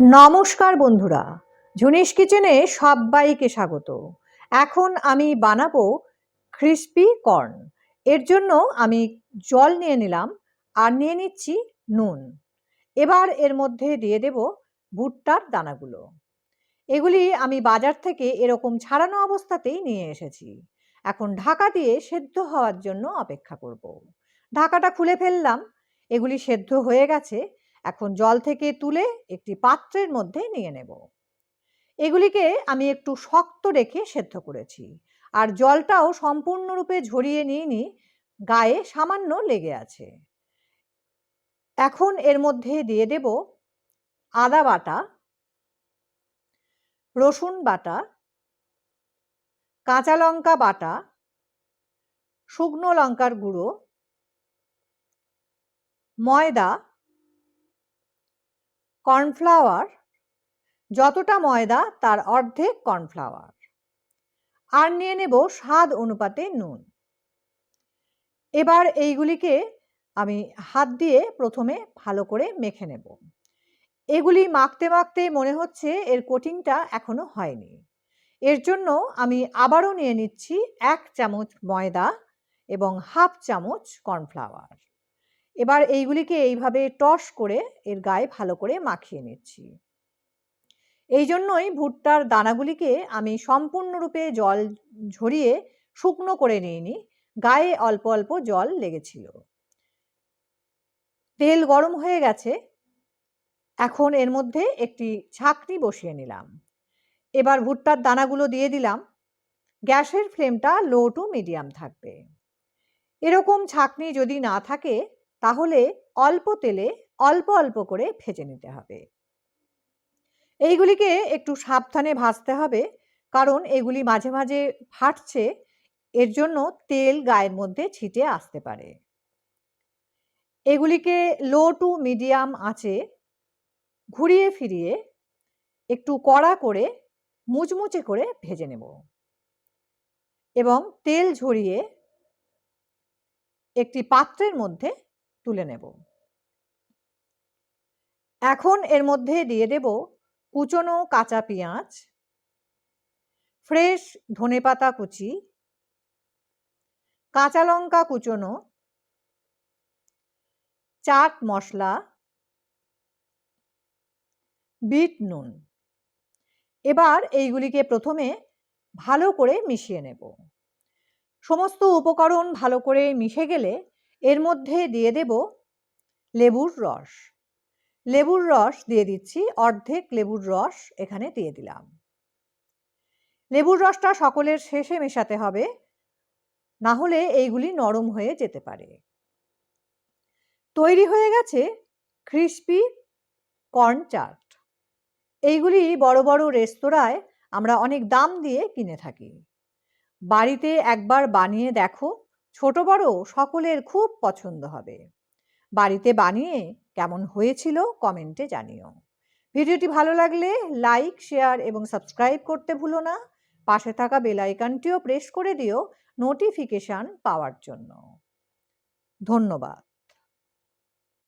নমস্কার বন্ধুরা ঝুনিস কিচেনে সবাইকে স্বাগত। এখন আমি বানাবো ক্রিস্পি কর্ন। এর জন্য আমি জল নিয়ে নিলাম আর নিয়ে নিচ্ছি নুন। এবার এর মধ্যে দিয়ে দেব ভুট্টার দানাগুলো। এগুলি আমি বাজার থেকে এরকম ছাড়ানো অবস্থাতেই নিয়ে এসেছি। এখন ঢাকা দিয়ে সেদ্ধ হওয়ার জন্য অপেক্ষা করব। ঢাকাটা খুলে ফেললাম। এগুলি সেদ্ধ হয়ে গেছে। এখন জল থেকে তুলে একটি পাত্রের মধ্যে নিয়ে নেব। এগুলিকে আমি একটু শক্ত রেখে সেদ্ধ করেছি আর জলটাও সম্পূর্ণরূপে ঝরিয়ে নিইনি গায়ে সামান্য লেগে আছে। এখন এর মধ্যে দিয়ে দেব আদা বাটা, রসুন বাটা, কাঁচা লঙ্কা বাটা, শুকনো লঙ্কার গুঁড়ো, ময়দা কর্নফ্লাওয়ার, যতটা ময়দা তার অর্ধেক কর্নফ্লাওয়ার। আর নিয়ে নেব স্বাদ অনুপাতে নুন। এবার এইগুলিকে আমি হাত দিয়ে প্রথমে ভালো করে মেখে নেব। এগুলি মাখতে মাখতে মনে হচ্ছে এর কোটিংটা এখনও হয়নি। এর জন্য আমি আবারও নিয়ে নিচ্ছি এক চামচ ময়দা এবং হাফ চামচ কর্নফ্লাওয়ার। এবার এইগুলিকে এইভাবে টস করে এর গায়ে ভালো করে মাখিয়ে নিচ্ছি। এই জন্যই ভুট্টার দানাগুলিকে আমি সম্পূর্ণরূপে জল ঝরিয়ে শুকনো করে নিইনি, গায়ে অল্প অল্প জল লেগেছিল। তেল গরম হয়ে গেছে, এখন এর মধ্যে একটি ছাকনি বসিয়ে নিলাম। এবার ভুট্টার দানাগুলো দিয়ে দিলাম, গ্যাসের ফ্লেমটা লো টু মিডিয়াম থাকবে। এরকম ছাকনি যদি না থাকে তাহলে অল্প তেলে অল্প অল্প করে ভেজে নিতে হবে। এইগুলিকে একটু সাবধানে ভাজতে হবে, কারণ এগুলি মাঝে মাঝে ফাটছে, এর জন্য তেল গায়ের মধ্যে ছিটে আসতে পারে। এগুলিকে লো টু মিডিয়াম আঁচে ঘুরিয়ে ফিরিয়ে একটু কড়া করে মুচমুচে করে ভেজে নেব। এবং তেল ঝরিয়ে একটি পাত্রের মধ্যে তুলে নেব। এখন এর মধ্যে দিয়ে দেব কুচনো কাঁচা পেঁয়াজ, ফ্রেশ ধনেপাতা কুচি, কাঁচা লঙ্কা কুচনো, চাট মশলা, বিট নুন। এবার এইগুলিকে প্রথমে ভালো করে মিশিয়ে নেব। সমস্ত উপকরণ ভালো করে মিশে গেলে এর মধ্যে দিয়ে দেব লেবুর রস। লেবুর রস দিয়ে দিচ্ছি, অর্ধেক লেবুর রস এখানে দিয়ে দিলাম। লেবুর রসটা সকলের শেষে মেশাতে হবে, না হলে এইগুলি নরম হয়ে যেতে পারে। তৈরি হয়ে গেছে ক্রিস্পি কর্ন চাট। এইগুলি বড় বড় রেস্তোরাঁয় আমরা অনেক দাম দিয়ে কিনে থাকি। বাড়িতে একবার বানিয়ে দেখো। ছোট বড় সকলের খুব পছন্দ হবে। বাড়িতে বানিয়ে কেমন হয়েছিল কমেন্টে জানিও। ভিডিওটি ভালো লাগলে লাইক, শেয়ার এবং সাবস্ক্রাইব করতে ভুলো না। পাশে থাকা বেলাইকানটিও প্রেস করে দিও নোটিফিকেশান পাওয়ার জন্য। ধন্যবাদ।